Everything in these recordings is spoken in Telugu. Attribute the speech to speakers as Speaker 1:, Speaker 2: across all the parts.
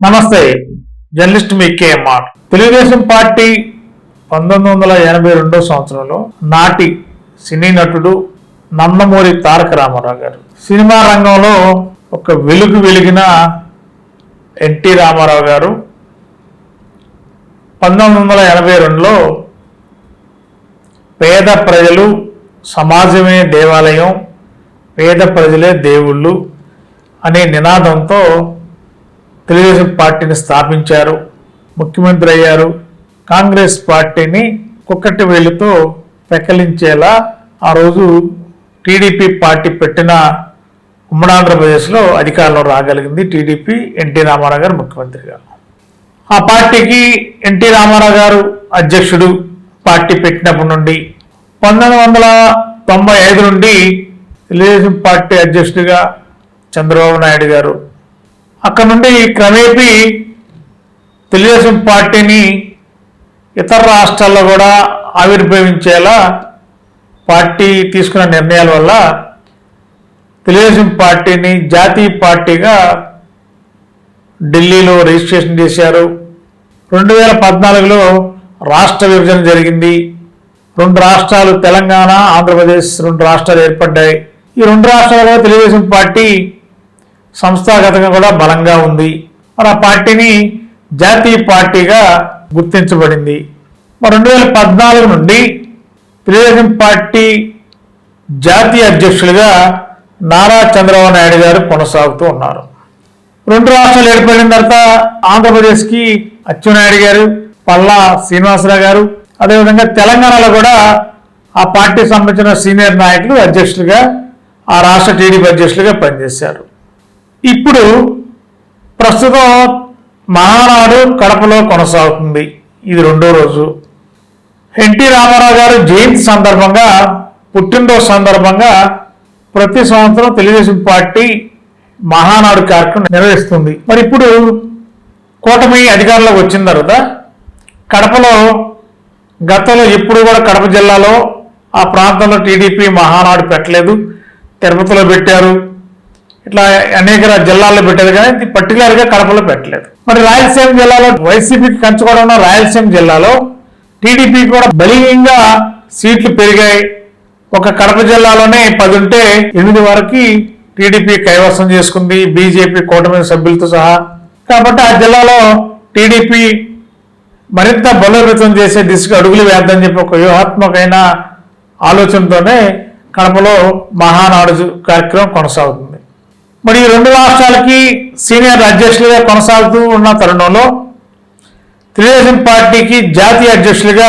Speaker 1: నమస్తే జర్నలిస్ట్ మీ కేఎంఆర్. తెలుగుదేశం పార్టీ పంతొమ్మిది వందల ఎనభై రెండో సంవత్సరంలో నాటి సినీ నటుడు నందమూరి తారక రామారావు గారు. సినిమా రంగంలో ఒక వెలుగు వెలిగిన ఎన్టీ రామారావు గారు పంతొమ్మిది వందల ఎనభై రెండులో పేద ప్రజలు సమాజమే దేవాలయం పేద ప్రజలే దేవుళ్ళు అనే నినాదంతో తెలుగుదేశం పార్టీని స్థాపించారు ముఖ్యమంత్రి అయ్యారు. కాంగ్రెస్ పార్టీని కుక్కటి వేలుతో పెకలించేలా ఆ రోజు టీడీపీ పార్టీ పెట్టిన ఉమ్మడి ఆంధ్రప్రదేశ్లో అధికారంలో రాగలిగింది టీడీపీ ఎన్టీ రామారావు గారు ముఖ్యమంత్రిగా ఆ పార్టీకి ఎన్టీ రామారావు గారు అధ్యక్షుడు పార్టీ పెట్టినప్పటి నుండి పంతొమ్మిది వందల తొంభై ఐదు నుండి తెలుగుదేశం పార్టీ అధ్యక్షుడిగా చంద్రబాబు నాయుడు గారు అక్కడ నుండి క్రమేపీ తెలుగుదేశం పార్టీని ఇతర రాష్ట్రాల్లో కూడా ఆవిర్భవించేలా పార్టీ తీసుకున్న నిర్ణయాల వల్ల తెలుగుదేశం పార్టీని జాతీయ పార్టీగా ఢిల్లీలో రిజిస్ట్రేషన్ చేశారు. రెండు వేల పద్నాలుగులో రాష్ట్ర విభజన జరిగింది. రెండు రాష్ట్రాలు తెలంగాణ ఆంధ్రప్రదేశ్ రెండు రాష్ట్రాలు ఏర్పడ్డాయి. ఈ రెండు రాష్ట్రాలలో తెలుగుదేశం పార్టీ సంస్థాగతంగా కూడా బలంగా ఉంది. మరి ఆ పార్టీని జాతీయ పార్టీగా గుర్తించబడింది. మరి రెండు వేల పద్నాలుగు నుండి తెలుగుదేశం పార్టీ జాతీయ అధ్యక్షులుగా నారా చంద్రబాబు నాయుడు గారు కొనసాగుతూ ఉన్నారు. రెండు రాష్ట్రాలు ఏర్పడిన తర్వాత ఆంధ్రప్రదేశ్కి అచ్చెన్నాయుడు గారు పల్లా శ్రీనివాసరావు గారు అదేవిధంగా తెలంగాణలో కూడా ఆ పార్టీ సంబంధించిన సీనియర్ నాయకులు అధ్యక్షులుగా ఆ రాష్ట్ర టీడీపీ అధ్యక్షులుగా పనిచేశారు. ఇప్పుడు ప్రస్తుతం మహానాడు కడపలో కొనసాగుతుంది. ఇది రెండో రోజు. ఎన్టీ రామారావు గారు జయంతి సందర్భంగా పుట్టినరోజు సందర్భంగా ప్రతి సంవత్సరం తెలుగుదేశం పార్టీ మహానాడు కార్యక్రమం నిర్వహిస్తుంది. మరి ఇప్పుడు కూటమి అధికారంలోకి వచ్చిన తర్వాత కడపలో గతంలో ఎప్పుడు కూడా కడప జిల్లాలో ఆ ప్రాంతంలో టీడీపీ మహానాడు పెట్టలేదు. తిరుపతిలో పెట్టారు. ఇట్లా అనేక జిల్లాల్లో పెట్టేది కానీ ఇది పర్టికులర్గా కడపలో పెట్టలేదు. మరి రాయలసీమ జిల్లాలో వైసీపీకి కంచుకోవడం ఉన్న రాయలసీమ జిల్లాలో టీడీపీ కూడా బలీయంగా సీట్లు పెరిగాయి. ఒక కడప జిల్లాలోనే పది ఉంటే ఎనిమిది వరకు టీడీపీ కైవసం చేసుకుంది బీజేపీ కూటమి సభ్యులతో సహా. కాబట్టి ఆ జిల్లాలో టీడీపీ మరింత బలోపేతం చేసే దిశగా అడుగులు వేద్దని చెప్పి ఒక వ్యూహాత్మకమైన ఆలోచనతోనే కడపలో మహానాడు కార్యక్రమం కొనసాగుతుంది. మరి ఈ రెండు రాష్ట్రాలకి సీనియర్ అధ్యక్షులుగా కొనసాగుతూ ఉన్న తరుణంలో తెలుగుదేశం పార్టీకి జాతీయ అధ్యక్షులుగా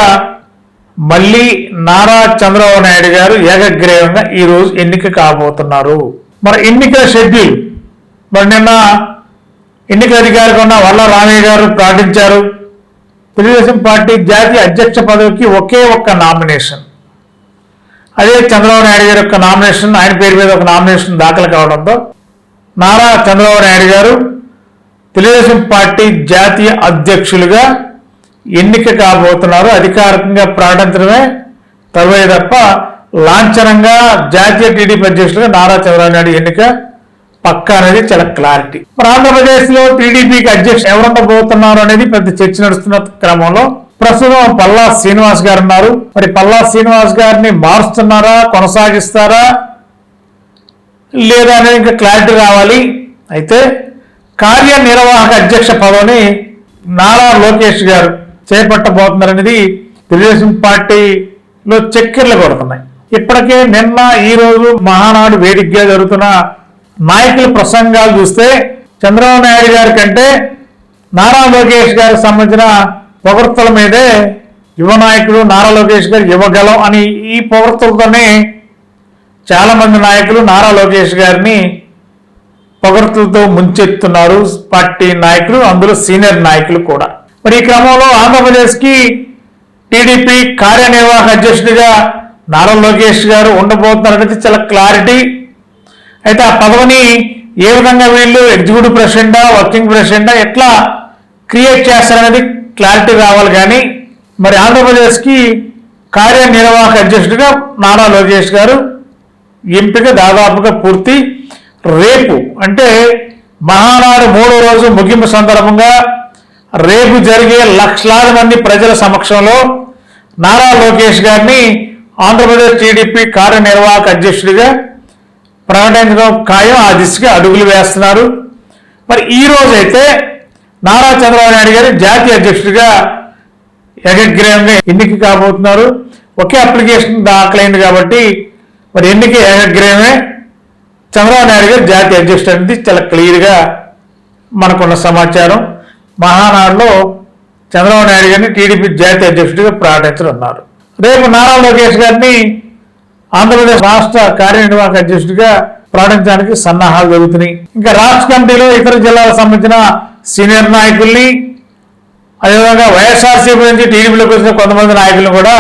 Speaker 1: మళ్ళీ నారా చంద్రబాబు నాయుడు గారు ఏకగ్రీవంగా ఈరోజు ఎన్నిక కాబోతున్నారు. మరి ఎన్నికల షెడ్యూల్ మరి నిన్న ఎన్నికల అధికారికి ఉన్న వల్ల రామయ్య గారు ప్రకటించారు తెలుగుదేశం పార్టీ జాతీయ అధ్యక్ష పదవికి ఒకే ఒక్క నామినేషన్. అదే చంద్రబాబు నాయుడు గారి యొక్క నామినేషన్ ఆయన పేరు మీద ఒక నామినేషన్ దాఖలు కావడంతో నారా చంద్రబాబు నాయుడు గారు తెలుగుదేశం పార్టీ జాతీయ అధ్యక్షులుగా ఎన్నిక కాబోతున్నారు. అధికారికంగా ప్రకటించడమే తర్వాయి తప్ప లాంఛనంగా జాతీయ టీడీపీ అధ్యక్షులుగా నారా చంద్రబాబు నాయుడు ఎన్నిక పక్క అనేది చాలా క్లారిటీ. మరి ఆంధ్రప్రదేశ్లో టీడీపీకి అధ్యక్షులు ఎవరుండబోతున్నారు అనేది పెద్ద చర్చ నడుస్తున్న క్రమంలో ప్రస్తుతం పల్లా శ్రీనివాస్ గారు ఉన్నారు. మరి పల్లా శ్రీనివాస్ గారిని మారుస్తున్నారా కొనసాగిస్తారా? లేదా అనేది ఇంకా క్లారిటీ రావాలి. అయితే కార్యనిర్వాహక అధ్యక్ష పదవిని నారా లోకేష్ గారు చేపట్టబోతున్నారనేది తెలుగుదేశం పార్టీలో చక్కెర్లు కొడుతున్నాయి. ఇప్పటికే నిన్న ఈ రోజు మహానాడు వేదికగా జరుగుతున్న నాయకుల ప్రసంగాలు చూస్తే చంద్రబాబు నాయుడు గారి కంటే నారా లోకేష్ గారికి సంబంధించిన పొగడ్తల మీదే యువ నాయకుడు నారా లోకేష్ గారు ఇవ్వగలం అని ఈ పొగడ్తలతోనే చాలా మంది నాయకులు నారా లోకేష్ గారిని పొగడ్తలతో ముంచెత్తున్నారు పార్టీ నాయకులు అందులో సీనియర్ నాయకులు కూడా. మరి ఈ క్రమంలో ఆంధ్రప్రదేశ్కి టీడీపీ కార్యనిర్వాహక అధ్యక్షుడిగా నారా లోకేష్ గారు ఉండబోతున్నారనేది చాలా క్లారిటీ. అయితే ఆ పదవిని ఏ విధంగా వీళ్ళు ఎగ్జిక్యూటివ్ ప్రెసిడెంటా వర్కింగ్ ప్రెసిడెంటా ఎట్లా క్రియేట్ చేస్తారనేది క్లారిటీ రావాలి కానీ మరి ఆంధ్రప్రదేశ్కి కార్యనిర్వాహక అధ్యక్షుడిగా నారా లోకేష్ గారు ఎంపిక దాదాపుగా పూర్తి. రేపు అంటే మహానాడు మూడో రోజు ముగింపు సందర్భంగా రేపు జరిగే లక్షలాది మంది ప్రజల సమక్షంలో నారా లోకేష్ గారిని ఆంధ్రప్రదేశ్ టీడీపీ కార్యనిర్వాహక అధ్యక్షుడిగా ప్రకటించడం ఖాయం ఆ దిశగా అడుగులు వేస్తున్నారు. మరి ఈ రోజైతే నారా చంద్రబాబు నాయుడు గారి జాతీయ అధ్యక్షుడిగా ఏకగ్రీవంగా ఎన్నిక కాబోతున్నారు. ఒకే అప్లికేషన్ దాఖలైంది కాబట్టి మరి ఎన్నిక ఏకగ్రీవమే? చంద్రబాబు నాయుడు గారు జాతీయ అధ్యక్షుడు అనేది చాలా క్లియర్గా మనకున్న సమాచారం. మహానాడులో చంద్రబాబు నాయుడు గారిని టీడీపీ జాతీయ అధ్యక్షుడిగా ప్రకటించనున్నారు రేపు నారా లోకేష్ గారిని ఆంధ్రప్రదేశ్ రాష్ట్ర కార్యనిర్వాహక అధ్యక్షుడిగా ప్రకటించడానికి సన్నాహాలు జరుగుతున్నాయి. ఇంకా రాష్ట్ర కమిటీలో ఇతర జిల్లాలకు సంబంధించిన సీనియర్ నాయకుల్ని అదేవిధంగా వైఎస్ఆర్సీపీ నుంచి టీడీపీలోకి వచ్చిన కొంతమంది నాయకులను కూడా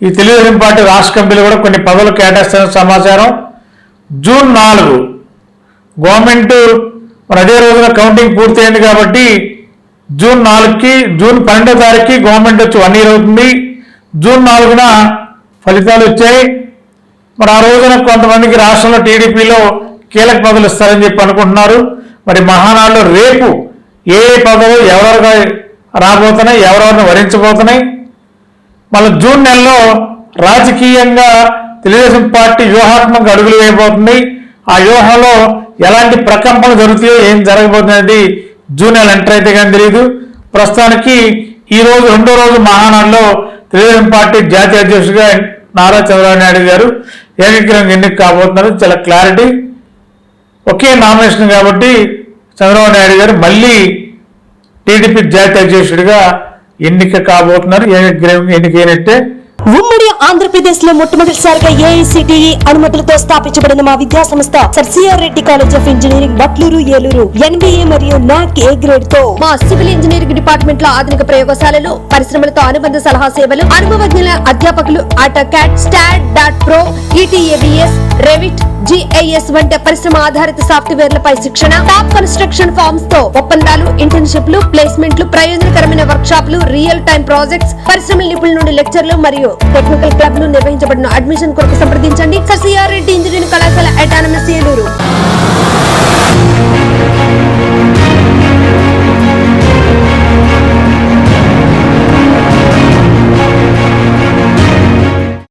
Speaker 1: ఈ తెలుగుదేశం పార్టీ రాష్ట్ర కమిటీలో కూడా కొన్ని పదవులు కేటాయిస్తున్న సమాచారం. జూన్ నాలుగు గవర్నమెంట్ మరి అదే రోజున కౌంటింగ్ పూర్తయింది కాబట్టి జూన్ నాలుగుకి జూన్ పన్నెండో తారీఖుకి గవర్నమెంట్ వచ్చి వన్ ఇయర్ అవుతుంది. జూన్ నాలుగున ఫలితాలు వచ్చాయి. మరి ఆ రోజున కొంతమందికి రాష్ట్రంలో టీడీపీలో కీలక పదవులు ఇస్తారని చెప్పి అనుకుంటున్నారు. మరి మహానాడులో రేపు ఏ ఏ పదవులు ఎవరెవరు రాబోతున్నాయి ఎవరెవరిని వరించబోతున్నాయి మళ్ళీ జూన్ నెలలో రాజకీయంగా తెలుగుదేశం పార్టీ వ్యూహాత్మక అడుగులు వేయబోతుంది. ఆ వ్యూహంలో ఎలాంటి ప్రకంపనలు జరుగుతాయో ఏం జరగబోతుంది జూన్ నెల ఎంటర్ అయితే కానీ తెలియదు ప్రస్తుతానికి ఈ రోజు రెండో రోజు మహానాడులో తెలుగుదేశం పార్టీ జాతీయ అధ్యక్షుడిగా నారా చంద్రబాబు నాయుడు గారు ఏకగ్రహం ఎన్నిక కాబోతున్నారు. చాలా క్లారిటీ. ఒకే నామినేషన్ కాబట్టి చంద్రబాబు నాయుడు గారు మళ్ళీ టీడీపీ జాతీయ అధ్యక్షుడిగా ఎన్నిక కాబోతున్నారు ఏకగ్రీవంగా ఎన్నికైనట్టే
Speaker 2: ఉమ్మడి ఆంధ్రప్రదేశ్లో మొట్టమొదటిసారిగా ఏఐసిటిఈ అనుమతులతో స్థాపించబడిన మా విద్యా సంస్థ. Sir CR Reddy college of engineering Batluru Eluru. NBA మరియు నాక్ ఏ గ్రేడ్తో మా సివిల్ ఇంజనీరింగ్ డిపార్ట్మెంట్లో ఆధునిక ప్రయోగశాలలు పరిశ్రమలతో అనుబంధ సలహా సేవలు అనుభవజ్ఞుల అధ్యాపకులు AutoCAD STAAD dot pro ETABS Revit GIS వంటి పరిశ్రమ ఆధారిత సాఫ్ట్వేర్లపై శిక్షణ టాప్ కన్స్ట్రక్షన్ ఫార్మ్స్తో ఒప్పందాలు ఇంటర్న్షిప్లు ప్లేస్మెంట్లు ప్రయోజనకరమైన వర్క్ షాప్లు రియల్ టైం ప్రాజెక్ట్స్ పరిశ్రమల నిపుణుల నుండి లెక్చర్లు మరియు టెక్నికల్ క్లబ్లు నిర్వహించబడిన అడ్మిషన్ కొరకు సంప్రదించండి. కసిఆర్ రెడ్డి ఇంజనీరింగ్ కళాశాల అటానమస్ ఏలూరు.